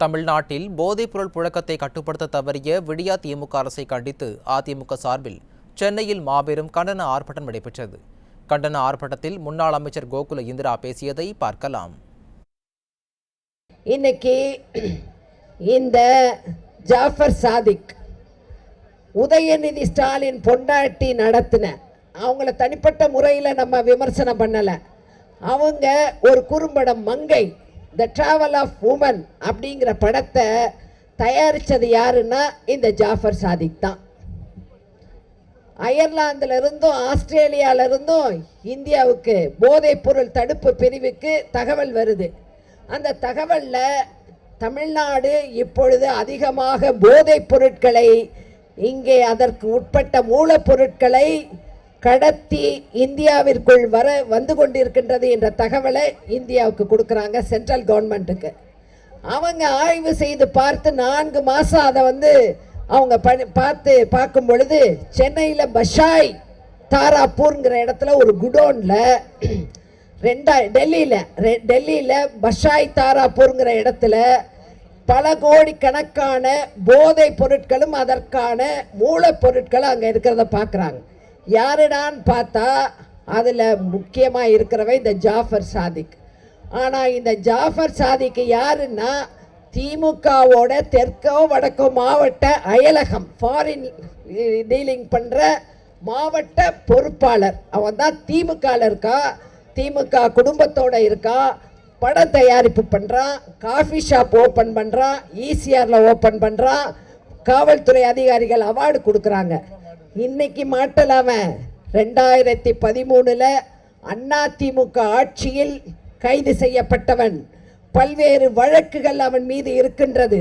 தமிழ்நாட்டில் போதைப்பொருள் புழக்கத்தை கட்டுப்படுத்த தவறிய விடியா திமுக அரசை கண்டித்து அதிமுக சார்பில் சென்னையில் மாபெரும் கண்டன ஆர்ப்பாட்டம் நடைபெற்றது. கண்டன ஆர்ப்பாட்டத்தில் முன்னாள் அமைச்சர் கோகுல இந்திரா பேசியதை பார்க்கலாம். இன்னைக்கு இந்த ஜாஃபர் சாதிக் உதயநிதி ஸ்டாலின் பொண்டாட்டி நடத்தின அவங்கள தனிப்பட்ட முறையில் நம்ம விமர்சனம் பண்ணலை. அவங்க ஒரு குறும்படம் மங்கை த ட்ராவல் ஆஃப் உமன் அப்படிங்கிற படத்தை தயாரித்தது யாருன்னா இந்த ஜாஃபர் சாதிக் தான். அயர்லாந்திலிருந்தும் ஆஸ்திரேலியாவிலிருந்தும் இந்தியாவுக்கு போதைப்பொருள் தடுப்பு பிரிவுக்கு தகவல் வருது. அந்த தகவலில் தமிழ்நாடு இப்பொழுது அதிகமாக போதைப் பொருட்களை இங்கே அதற்கு உட்பட்ட மூலப்பொருட்களை கடத்தி இந்தியாவிற்குள் வர வந்து கொண்டிருக்கின்றது என்ற தகவலை இந்தியாவுக்கு கொடுக்குறாங்க சென்ட்ரல் கவர்மெண்ட்டுக்கு. அவங்க ஆய்வு செய்து பார்த்து நான்கு மாதம் அதை வந்து அவங்க பணி பார்த்து பார்க்கும் பொழுது சென்னையில் பஷாய் தாராப்பூர்ங்கிற இடத்துல ஒரு குடோனில் ரெண்டா டெல்லியில் ரெ டெல்லியில் பஷாய் தாராப்பூர்ங்கிற இடத்துல பல கோடி கணக்கான போதைப் பொருட்களும் அதற்கான மூலப்பொருட்களும் அங்கே இருக்கிறத பார்க்குறாங்க யாருடான்னு பார்த்தா அதில் முக்கியமாக இருக்கிறவன் இந்த ஜாஃபர் சாதிக். ஆனால் இந்த ஜாஃபர் சாதிக்கு யாருன்னா திமுகவோட தெற்கோ வடக்கோ மாவட்ட அயலகம் ஃபாரின் டீலிங் பண்ணுற மாவட்ட பொறுப்பாளர். அவன் தான் திமுகவில் இருக்கா திமுக குடும்பத்தோட இருக்கா படம் தயாரிப்பு பண்ணுறான் காஃபி ஷாப் ஓப்பன் பண்ணுறான் ஈசிஆரில் ஓப்பன் பண்ணுறான் காவல்துறை அதிகாரிகள் அவார்டு கொடுக்குறாங்க. இன்னைக்கு மாட்டலாம ரெண்டாயிரத்தி பதிமூணில் அதிமுக ஆட்சியில் கைது செய்யப்பட்டவன். பல்வேறு வழக்குகள் அவன் மீது இருக்கின்றது.